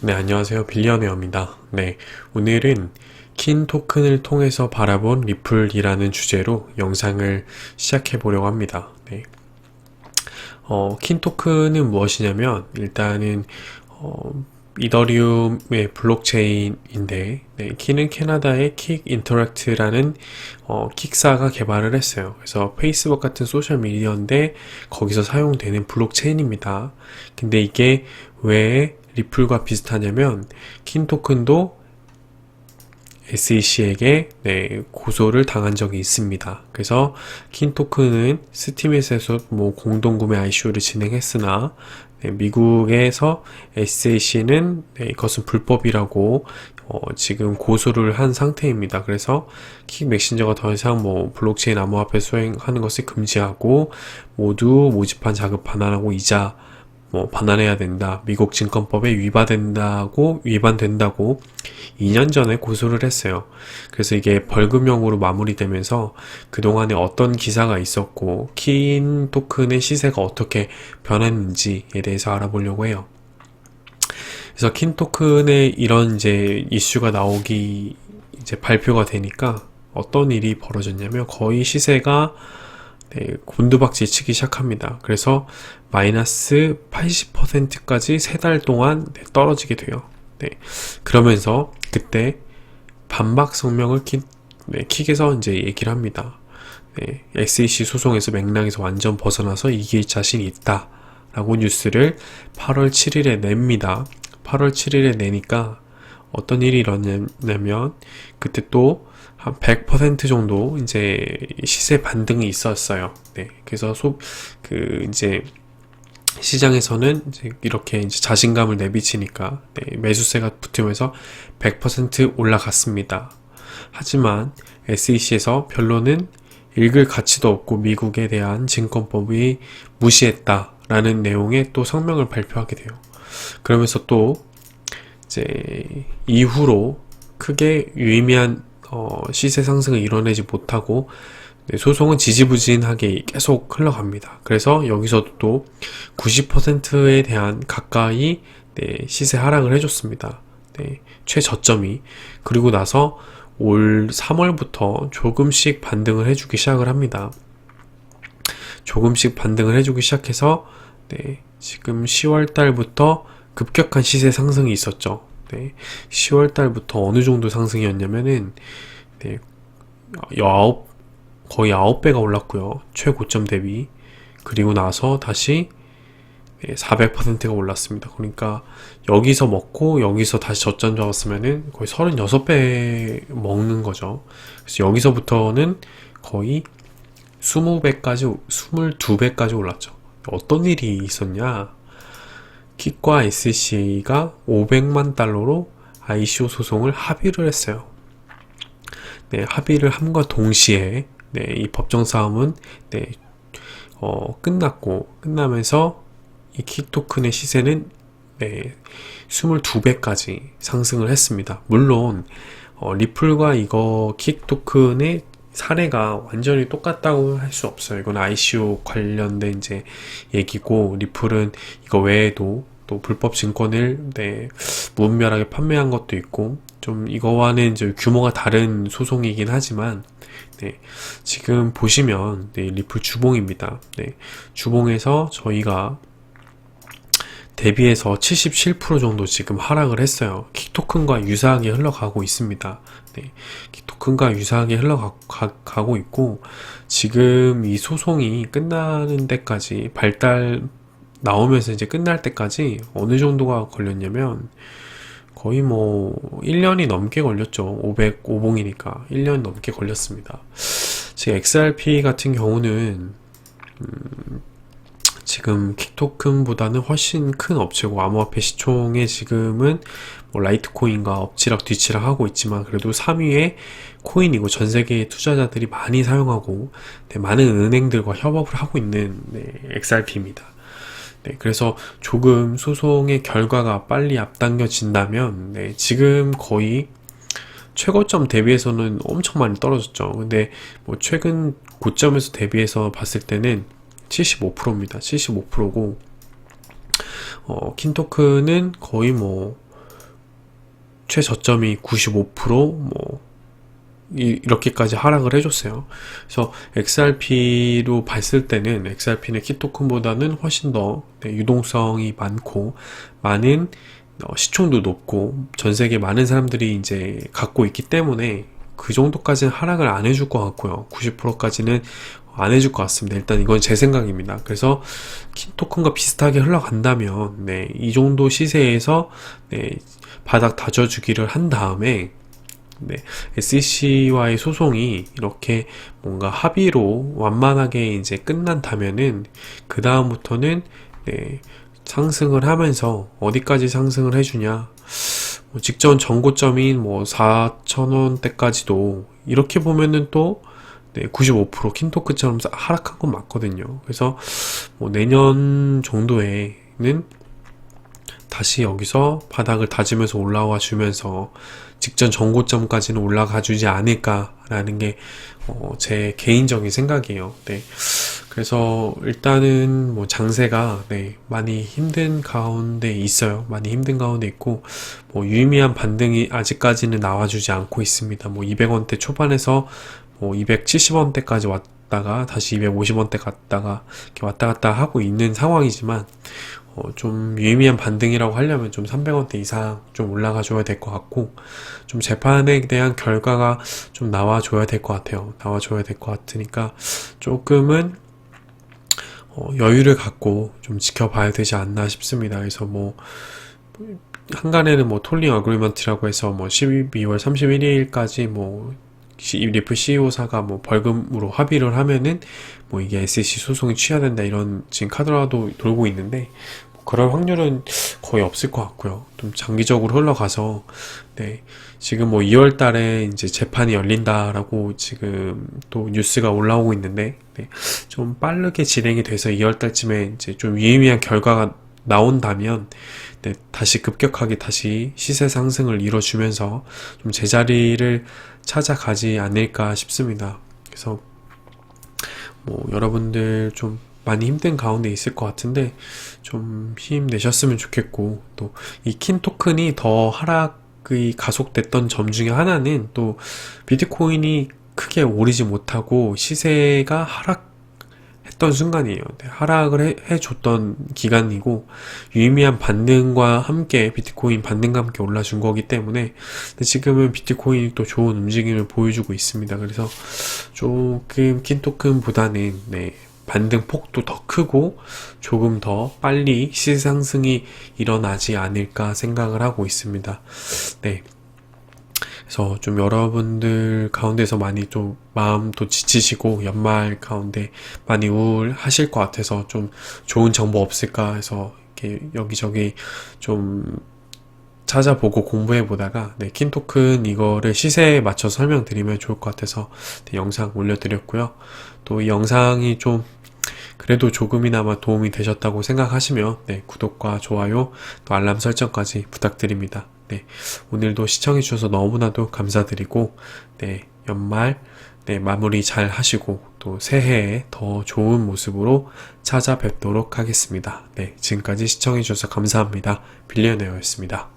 네, 안녕하세요. 빌리언웨어입니다. 네, 오늘은 킨 토큰을 통해서 바라본 리플이라는 주제로 영상을 시작해 보려고 합니다. 네. 어, 킨 토큰은 무엇이냐면, 일단은, 어, 이더리움의 블록체인인데, 네, 키는 캐나다의 킥 인터랙트라는 어, 킥사가 개발을 했어요. 그래서 페이스북 같은 소셜 미디어인데 거기서 사용되는 블록체인입니다. 근데 이게 왜 리플과 비슷하냐면 킨 토큰도 SEC에게 네, 고소를 당한 적이 있습니다. 그래서 킨 토큰은 스팀에서 뭐 공동 구매 ICO를 진행했으나 네, 미국에서 SEC는 네, 이것은 불법이라고 어, 지금 고소를 한 상태입니다. 그래서 킥 메신저가 더 이상 뭐 블록체인 암호화폐 수행하는 것을 금지하고 모두 모집한 자급 반환하고 이자 뭐 반환해야 된다. 미국 증권법에 위반된다고 위반된다고 2년 전에 고소를 했어요. 그래서 이게 벌금형으로 마무리되면서 그동안에 어떤 기사가 있었고 킨 토큰의 시세가 어떻게 변했는지에 대해서 알아보려고 해요. 그래서 킨 토큰의 이런 이제 이슈가 나오기 이제 발표가 되니까 어떤 일이 벌어졌냐면 거의 시세가 네, 곤두박질 치기 시작합니다. 그래서 마이너스 80%까지 세 달 동안 네, 떨어지게 돼요. 네, 그러면서 그때 반박 성명을 킥, 네, 킥에서 이제 얘기를 합니다. 네, SEC 소송에서 맥락에서 완전 벗어나서 이길 자신이 있다. 라고 뉴스를 8월 7일에 냅니다. 8월 7일에 내니까 어떤 일이 일어나냐면 그때 또 한 100% 정도 이제 시세 반등이 있었어요. 네. 그래서 소, 그 이제 시장에서는 이제 이렇게 이제 자신감을 내비치니까 네, 매수세가 붙으면서 100% 올라갔습니다. 하지만 SEC에서 변론은 읽을 가치도 없고 미국에 대한 증권법이 무시했다라는 내용의 또 성명을 발표하게 돼요. 그러면서 또 이제 이후로 크게 유의미한 어, 시세 상승을 이뤄내지 못하고 네, 소송은 지지부진하게 계속 흘러갑니다. 그래서 여기서도 또 90%에 대한 가까이 네, 시세 하락을 해줬습니다. 네, 최저점이 그리고 나서 올 3월부터 조금씩 반등을 해주기 시작을 합니다. 조금씩 반등을 해주기 시작해서 네, 지금 10월 달부터 급격한 시세 상승이 있었죠. 네, 10월 달부터 어느 정도 상승이었냐면은 네, 9, 거의 9배가 올랐고요. 최고점 대비. 그리고 나서 다시 400%가 올랐습니다. 그러니까 여기서 먹고 여기서 다시 저점 잡았으면은 거의 36배 먹는 거죠. 그래서 여기서부터는 거의 20배까지, 22배까지 올랐죠. 어떤 일이 있었냐? 킥과 SC가 500만 달러로 ICO 소송을 합의를 했어요. 네, 합의를 함과 동시에 네, 이 법정 싸움은 네, 어, 끝났고 끝나면서 이 킥 토큰의 시세는 네, 22배까지 상승을 했습니다. 물론 어, 리플과 이거 킥 토큰의 사례가 완전히 똑같다고 할 수 없어요. 이건 ICO 관련된 이제 얘기고 리플은 이거 외에도 또 불법 증권을 네, 무분별하게 판매한 것도 있고 좀 이거와는 이제 규모가 다른 소송이긴 하지만 네, 지금 보시면 네, 리플 주봉입니다. 네, 주봉에서 저희가 대비해서 77% 정도 지금 하락을 했어요. 킥토큰과 유사하게 흘러가고 있습니다. 네, 킥토큰과 유사하게 흘러가고 있고 지금 이 소송이 끝나는 데까지 발달 나오면서 이제 끝날 때까지 어느 정도가 걸렸냐면 거의 뭐 1년이 넘게 걸렸죠. 500 5봉이니까 1년 넘게 걸렸습니다. 지금 XRP 같은 경우는 음, 지금 킥토큰보다는 훨씬 큰 업체고 암호화폐 시총에 지금은 뭐 라이트코인과 엎치락 뒤치락 하고 있지만 그래도 3위의 코인이고 전 세계의 투자자들이 많이 사용하고 네, 많은 은행들과 협업을 하고 있는 네, XRP입니다. 네, 그래서 조금 소송의 결과가 빨리 앞당겨진다면 네, 지금 거의 최고점 대비해서는 엄청 많이 떨어졌죠. 근데 뭐 최근 고점에서 대비해서 봤을 때는 75%입니다. 75%고 어, 킨토크는 거의 뭐 최저점이 95%뭐 이렇게까지 하락을 해줬어요. 그래서 XRP로 봤을 때는 XRP는 키토큰보다는 훨씬 더 네, 유동성이 많고 많은 어, 시총도 높고 전 세계 많은 사람들이 이제 갖고 있기 때문에 그 정도까지는 하락을 안 해줄 것 같고요. 90%까지는 안 해줄 것 같습니다. 일단 이건 제 생각입니다. 그래서 키토큰과 비슷하게 흘러간다면 네, 이 정도 시세에서 네, 바닥 다져주기를 한 다음에 네, SEC와의 소송이 이렇게 뭔가 합의로 완만하게 이제 끝난다면은 그 다음부터는 네, 상승을 하면서 어디까지 상승을 해주냐 뭐 직전 전고점인 뭐 4,000원대까지도 이렇게 보면은 또 네, 95% 킨토크처럼 하락한 건 맞거든요. 그래서 뭐 내년 정도에는 다시 여기서 바닥을 다지면서 올라와 주면서 직전 전고점까지는 올라가 주지 않을까라는 게, 어, 제 개인적인 생각이에요. 네. 그래서 일단은 뭐 장세가, 네, 많이 힘든 가운데 있어요. 많이 힘든 가운데 있고, 뭐 유의미한 반등이 아직까지는 나와주지 않고 있습니다. 뭐 200원대 초반에서 뭐 270원대까지 왔다가 다시 250원대 갔다가 이렇게 왔다 갔다 하고 있는 상황이지만, 어, 좀 유의미한 반등이라고 하려면 좀 300원대 이상 좀 올라가 줘야 될 것 같고 좀 재판에 대한 결과가 좀 나와 줘야 될 것 같아요. 나와 줘야 될 것 같으니까 조금은 어, 여유를 갖고 좀 지켜봐야 되지 않나 싶습니다. 그래서 뭐 한간에는 뭐 톨링 어그리먼트라고 해서 뭐 12월 31일까지 뭐 시- 리플 CEO사가 뭐 벌금으로 합의를 하면은 뭐 이게 SEC 소송이 취하된다 이런 지금 카드라도 돌고 있는데 뭐 그럴 확률은 거의 없을 것 같고요. 좀 장기적으로 흘러가서 네 지금 뭐 2월 달에 이제 재판이 열린다라고 지금 또 뉴스가 올라오고 있는데 네, 좀 빠르게 진행이 돼서 2월 달쯤에 이제 좀 유의미한 결과가 나온다면 네, 다시 급격하게 다시 시세 상승을 이뤄주면서 좀 제자리를 찾아가지 않을까 싶습니다. 그래서 뭐 여러분들 좀 많이 힘든 가운데 있을 것 같은데 좀 힘내셨으면 좋겠고 또 이 킨 토큰이 더 하락이 가속됐던 점 중에 하나는 또 비트코인이 크게 오르지 못하고 시세가 하락 했던 순간이에요. 네, 하락을 해, 해줬던 기간이고 유의미한 반등과 함께 비트코인 반등과 함께 올라준 거기 때문에 지금은 비트코인이 또 좋은 움직임을 보여주고 있습니다. 그래서 조금 킨토큰보다는 네, 반등 폭도 더 크고 조금 더 빨리 시세 상승이 일어나지 않을까 생각을 하고 있습니다. 네. 그래서 좀 여러분들 가운데서 많이 좀 마음도 지치시고 연말 가운데 많이 우울하실 것 같아서 좀 좋은 정보 없을까 해서 이렇게 여기저기 좀 찾아보고 공부해 보다가 네, 킨토큰 이거를 시세에 맞춰서 설명드리면 좋을 것 같아서 네, 영상 올려드렸고요. 또 이 영상이 좀 그래도 조금이나마 도움이 되셨다고 생각하시면 네, 구독과 좋아요 또 알람 설정까지 부탁드립니다. 네, 오늘도 시청해 주셔서 너무나도 감사드리고 네, 연말 네, 마무리 잘 하시고 또 새해에 더 좋은 모습으로 찾아뵙도록 하겠습니다. 네, 지금까지 시청해 주셔서 감사합니다. 빌리어네어였습니다.